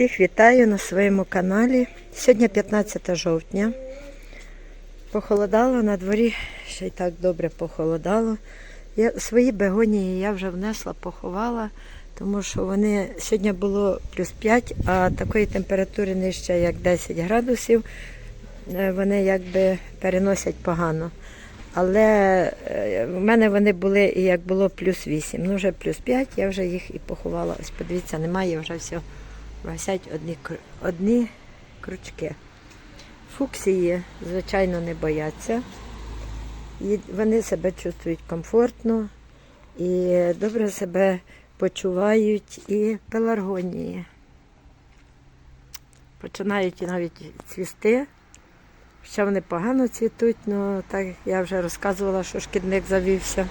Всіх вітаю на своєму каналі. Сьогодні 15 жовтня. Похолодало на дворі, ще й так добре похолодало. Я, свої бегонії я вже внесла, поховала, тому що вони сьогодні було плюс 5, а такої температури нижче, як 10 градусів, е, вони якби переносять погано. Але е, в мене вони були і як було плюс 8. Ну вже плюс 5, я вже їх і поховала. Ось подивіться, немає вже все. Висять одні, одні крючки. Фуксії, звичайно, не бояться. І вони себе чувствують комфортно і добре себе почувають і пеларгонії. Починають навіть цвісти. Ще вони погано цвітуть, але так я вже розказувала, що шкідник завівся.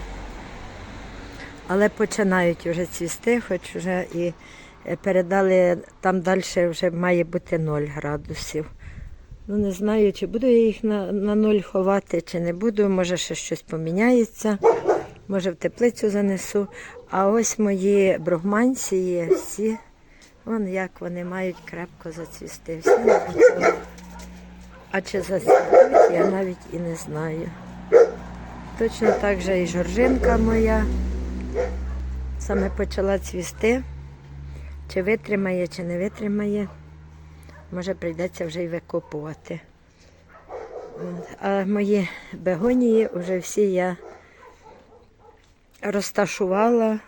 Але починають вже цвісти, хоч вже і передали там далі вже має бути 0 градусів. Ну не знаю, чи буду я їх на, на 0 ховати, чи не буду. Може ще щось поміняється, може в теплицю занесу. А ось мої брогманції всі, вон як вони мають крепко зацвісти. Всі. А чи зацвітуть, я навіть і не знаю. Точно так же і жоржинка моя саме почала цвісти. Чи витримає, чи не витримає. Може прийдеться вже й викопувати. А мої бегонії вже всі я розташувала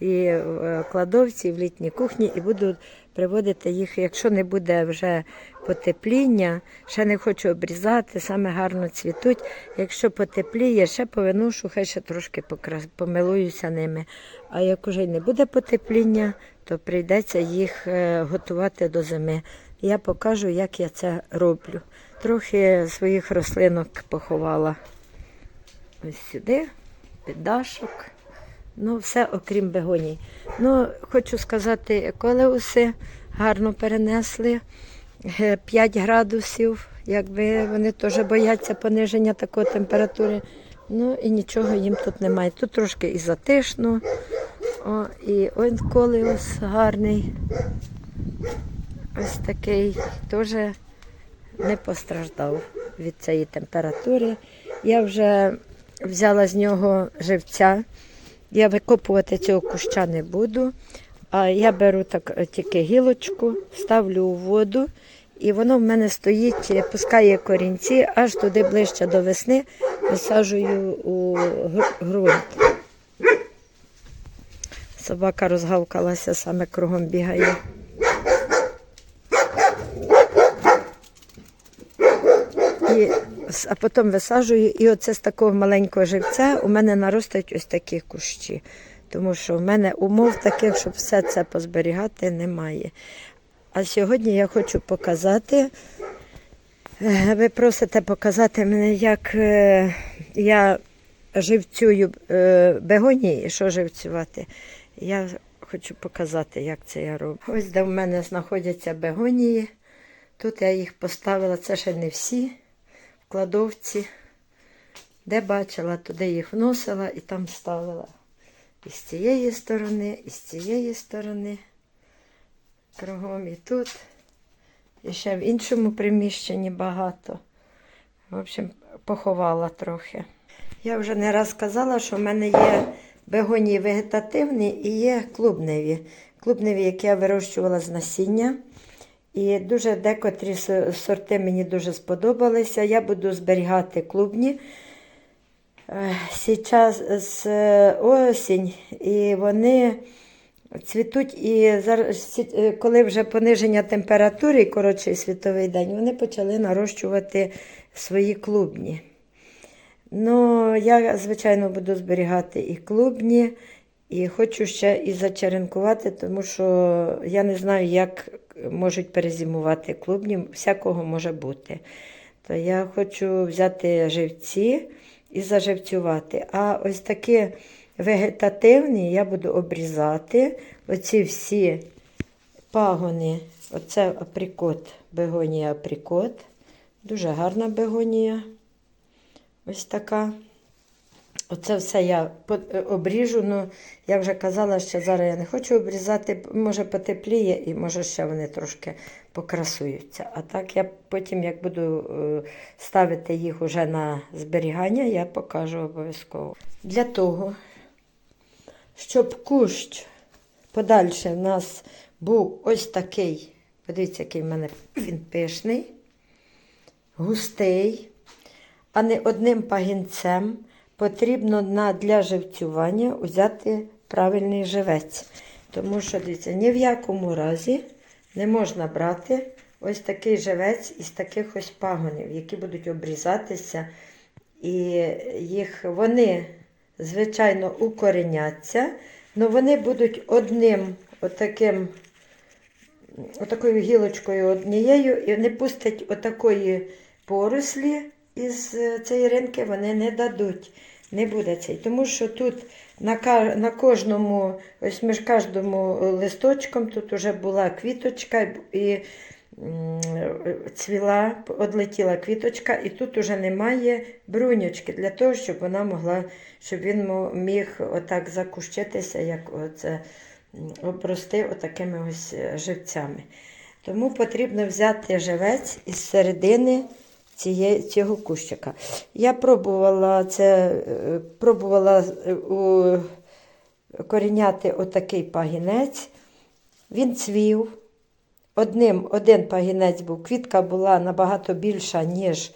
і в кладовці, і в літній кухні, і буду приводити їх, якщо не буде вже потепління, ще не хочу обрізати, саме гарно цвітуть. Якщо потепліє, ще повиношу, хай ще трошки помилуюся ними. А як уже й не буде потепління, то прийдеться їх е, готувати до зими. Я покажу, як я це роблю. Трохи своїх рослинок поховала ось сюди, під дашок. Ну, все окрім бегоній. Ну, хочу сказати, колеуси гарно перенесли 5 градусів, якби вони теж бояться пониження такої температури. Ну і нічого їм тут немає. Тут трошки і затишно. О, і ось колеус гарний. Ось такий теж не постраждав від цієї температури. Я вже взяла з нього живця. Я викопувати цього куща не буду. А я беру так е, тільки гілочку, ставлю у воду, і воно в мене стоїть, е, пускає корінці, аж туди ближче до весни висаджую у ґрунт. Собака розгавкалася, саме кругом бігає. І, а потім висаджую, і оце з такого маленького живця у мене наростають ось такі кущі. Тому що в мене умов таких, щоб все це позберігати, немає. А сьогодні я хочу показати. е, Ви просите показати мене, як е, я живцюю е, бегонії, що живцювати. Я хочу показати, як це я роблю. Ось де в мене знаходяться бегонії. Тут я їх поставила, це ще не всі в кладовці. Де бачила, туди їх вносила і там ставила. І з цієї сторони, і з цієї сторони. Кругом і тут. І ще в іншому приміщенні багато. В общем, поховала трохи. Я вже не раз казала, що в мене є бегонії вегетативні і є клубневі. Клубневі, які я вирощувала з насіння. І дуже декотрі сорти мені дуже сподобалися. Я буду зберігати клубні. Зараз з осінь, і вони цвітуть, і зараз, е, коли вже пониження температури і коротший світовий день, вони почали нарощувати свої клубні. Ну, я, звичайно, буду зберігати і клубні, і хочу ще і зачеренкувати, тому що я не знаю, як можуть перезимувати клубні, всякого може бути. То я хочу взяти живці і заживцювати. А ось такі вегетативні я буду обрізати. Оці всі пагони. Оце априкот, бегонія априкот. Дуже гарна бегонія. Ось така. Оце все я е, обріжу. Ну, я вже казала, що зараз я не хочу обрізати, може потепліє і може ще вони трошки покрасуються. А так я потім, як буду е, ставити їх уже на зберігання, я покажу обов'язково. Для того, щоб кущ подальше в нас був ось такий, подивіться, який в мене він пишний, густий, а не одним пагінцем, потрібно на, для живцювання взяти правильний живець. Тому що, дивіться, ні в якому разі не можна брати ось такий живець із таких ось пагонів, які будуть обрізатися. І їх вони, звичайно, укореняться, але вони будуть одним отаким, отакою гілочкою однією і не пустять отакої порослі із е, цієї ринки, вони не дадуть. Не буде цей. Тому що тут на, на кожному, ось між кожному листочком тут вже була квіточка і цвіла, одлетіла квіточка, і тут уже немає бруньочки для того, щоб вона могла, щоб він міг отак закущитися, як оце обрости отакими ось е, живцями. Тому потрібно взяти живець із середини ціє, цього кущика. Я пробувала це, е, пробувала е, у, коріняти отакий пагінець. Він цвів. Одним, один пагінець був, квітка була набагато більша, ніж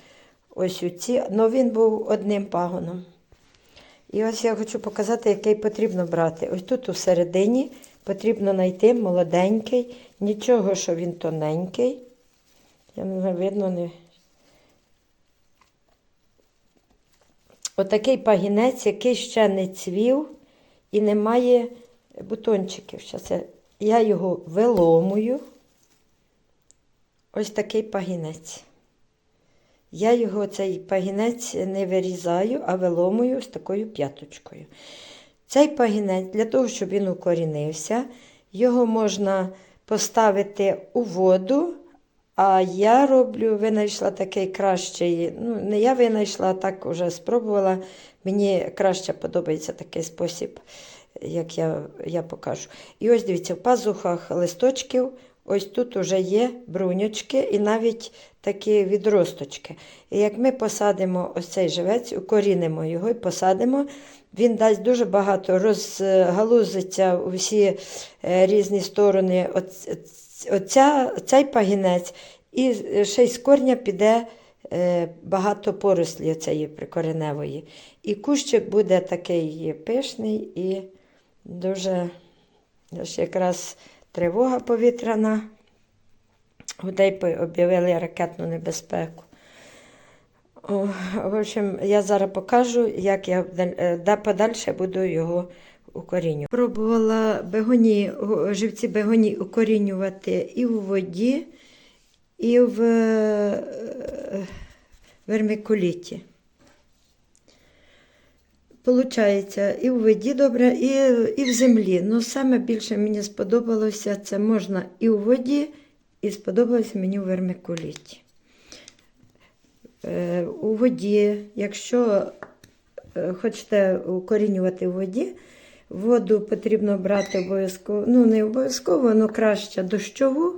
ось у ці, але він був одним пагоном. І ось я хочу показати, який потрібно брати. Ось тут у середині потрібно знайти молоденький, нічого, що він тоненький. Я не знаю, видно, не. Отакий пагінець, який ще не цвів і не має бутончиків. Я, його виломую. Ось такий пагінець. Я його цей пагінець не вирізаю, а виломую з такою п'яточкою. Цей пагінець, для того, щоб він укорінився, його можна поставити у воду. А я роблю, винайшла такий кращий. Ну, не я винайшла, а так вже спробувала. Мені краще подобається такий спосіб, як я, я покажу. І ось дивіться, в пазухах листочків, ось тут вже є бруньочки і навіть такі відросточки. І як ми посадимо ось цей живець, укорінимо його і посадимо, він дасть дуже багато, розгалузиться у всі е, різні сторони. Оц- Оця, цей пагінець, і ще й з корня піде е, багато порослі цієї прикореневої. І кущик буде такий пишний і дуже ось якраз тривога повітряна. Гудей об'явили ракетну небезпеку. О, в общем, я зараз покажу, як я е, подальше буду його укорінювати. Пробувала бегоні, живці бегоні укорінювати і в воді, і в е, вермикуліті. Получається, і в воді добре, і, і в землі. Ну, саме більше мені сподобалося, це можна і у воді, і сподобалось мені у вермикуліті. Е, у воді, якщо е, хочете укорінювати в воді, воду потрібно брати обов'язково, ну не обов'язково, але краще дощову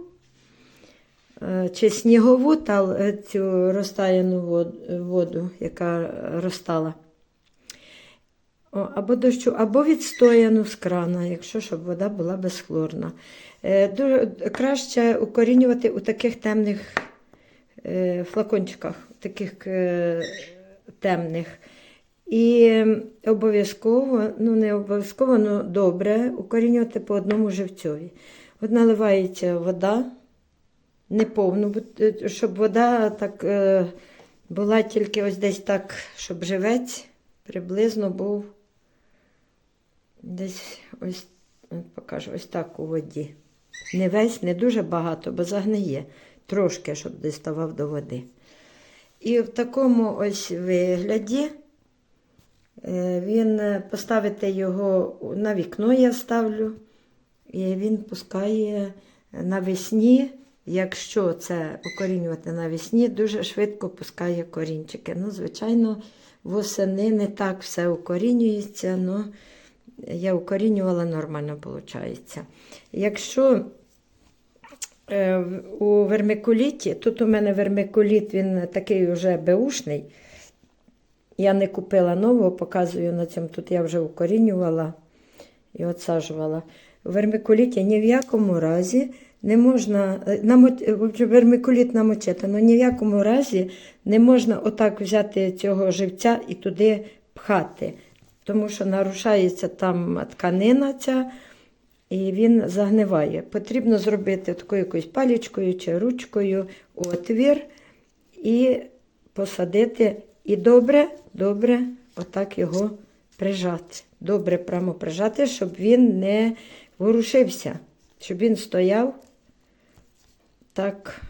е, чи снігову та цю розтаяну воду, яка розтала. О, або дощу, або відстояну з крана, якщо щоб вода була безхлорна. Е, дуже краще укорінювати у таких темних е, флакончиках, таких е, темних. І обов'язково, ну не обов'язково, але добре укорінювати по одному живцьові. От наливається вода, не повну, е, щоб вода так е, була тільки ось десь так, щоб живець приблизно був десь ось, покажу, ось так у воді. Не весь, не дуже багато, бо загниє. Трошки, щоб діставав до води. І в такому ось вигляді е, він е, поставити його на вікно, я ставлю, і він пускає навесні якщо це укорінювати навесні, дуже швидко пускає корінчики. Ну, звичайно, восени не так все укорінюється, але я укорінювала нормально, виходить. Якщо е, у вермикуліті, тут у мене вермикуліт, він такий вже беушний. Я не купила нового, показую на цьому. Тут я вже укорінювала і отсаджувала. Вермикуліті ні в якому разі не можна, е, намо- е, вермикуліт намочити, але ні в якому разі не можна отак взяти цього живця і туди пхати, тому що нарушається там тканина ця, і він загниває. Потрібно зробити такою якоюсь палічкою чи ручкою отвір і посадити. І добре, добре, отак його прижати. Добре прямо прижати, щоб він не ворушився, щоб він стояв так,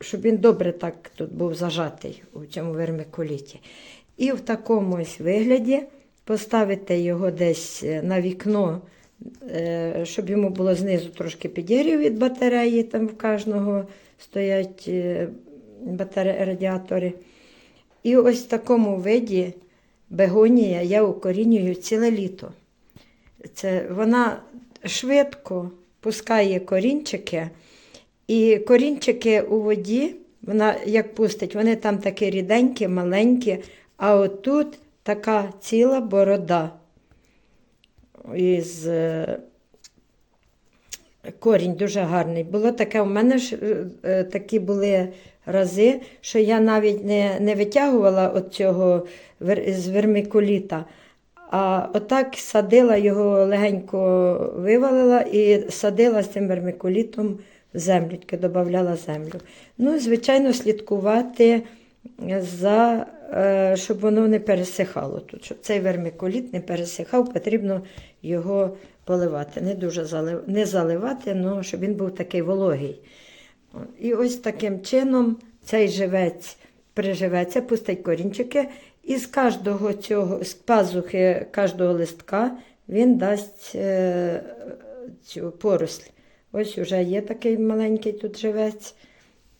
щоб він добре так тут був зажатий у цьому вермикуліті. І в такому ось вигляді поставити його десь е, на вікно, е, щоб йому було знизу трошки підігрів від батареї, там в кожного стоять е, батаре- радіатори. І ось в такому виді бегонія я укорінюю ціле літо. Це, вона швидко пускає корінчики, і корінчики у воді, вона як пустить, вони там такі ріденькі, маленькі, а отут така ціла борода із е, корінь дуже гарний. Було таке, у мене ж е, е, такі були рази, що я навіть не, не витягувала от цього з вермикуліта, а отак садила його легенько вивалила і садила з цим вермикулітом в землю, тільки додавала землю. Ну, звичайно, слідкувати за, щоб воно не пересихало тут. Щоб цей вермикуліт не пересихав, потрібно його поливати. Не дуже залив, не заливати, але щоб він був такий вологий. І ось таким чином цей живець приживеться, пустить корінчики, і з кожного цього, з пазухи кожного листка він дасть е, цю поросль. Ось вже є такий маленький тут живець.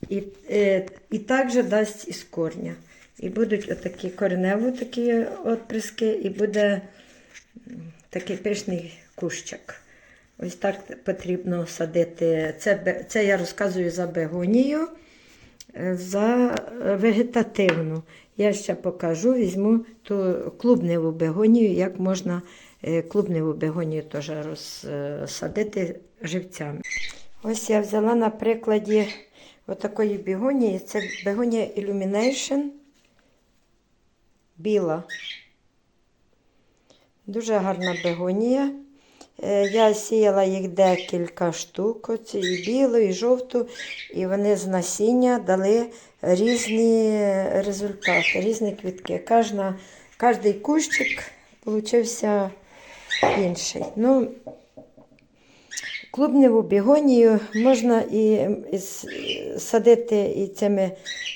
І, е, і також дасть із корня. І будуть отакі коренево такі отприски, і буде такий пишний кущик. Ось так потрібно садити. Це, це я розказую за бегонію, е, за е, вегетативну. Я ще покажу, візьму ту клубневу бегонію, як можна е, клубневу бегонію теж розсадити живцями. Ось я взяла на прикладі отакої бігонії. Це бегонія Illumination біла. Дуже гарна бегонія. Е, Я сіяла їх декілька штук, оці і білу, і жовту, і вони з насіння дали різні результати, різні квітки. Кожна, кожний кущик получився інший. Ну, клубневу бігонію можна і, і садити і цими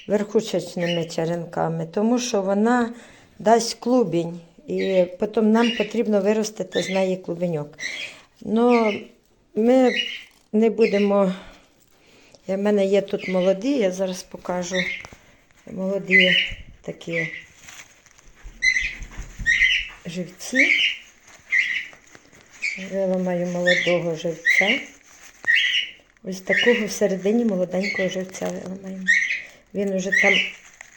верхушечними черенками, тому що вона дасть клубінь, і потім нам потрібно виростити з неї клубеньок. Ну, ми не будемо. У мене є тут молоді, я зараз покажу молоді такі живці. Виламаю молодого живця. Ось такого всередині молоденького живця виламаємо. Він уже там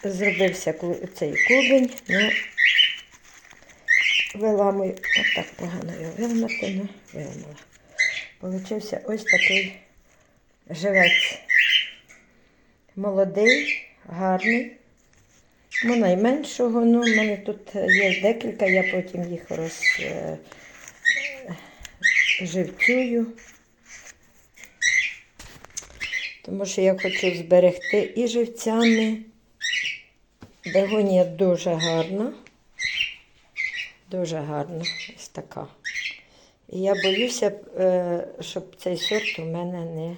зробився цей клубень, ну виламую. Отак погано його виламати, ну виламала. Получився ось такий живець. Молодий, гарний. Ну, найменшого, ну, в мене тут є декілька, я потім їх роз, е, живцюю. Тому що я хочу зберегти і живцями. Бегонія дуже гарна. Дуже гарна. Ось така. І я боюся, е, щоб цей сорт у мене не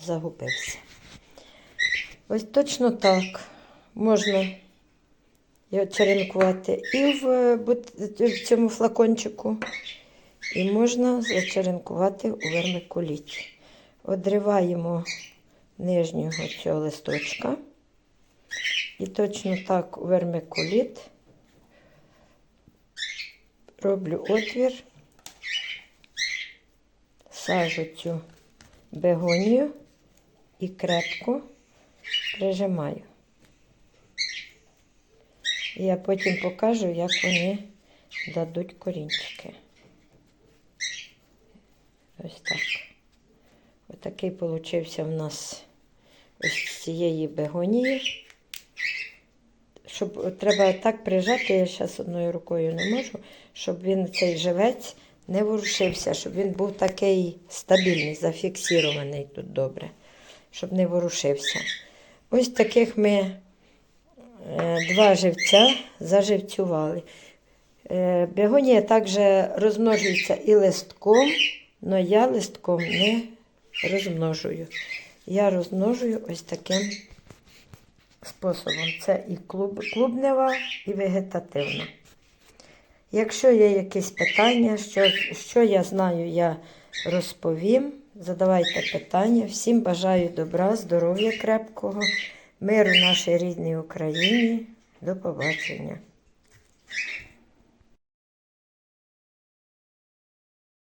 загубився. Ось точно так можна його черенкувати і в, е, в цьому флакончику, і можна зачеренкувати у вермикуліті. Одриваємо нижнього цього листочка. І точно так у вермикуліт роблю отвір, сажу цю бегонію і крепко прижимаю. І я потім покажу, як вони дадуть корінчики. Ось так. Отакий получився в нас ось з цієї бегонії. Щоб треба так прижати, я зараз одною рукою не можу, щоб він цей живець не ворушився, щоб він був такий стабільний, зафіксований тут добре, щоб не ворушився. Ось таких ми е, два живця заживцювали. Е, Бегонія також розмножується і листком, але я листком не розмножую. Я розмножую ось таким способом. Це і клуб, клубнева, і вегетативна. Якщо є якісь питання, що, що я знаю, я розповім. Задавайте питання. Всім бажаю добра, здоров'я крепкого, миру нашій рідній Україні. До побачення.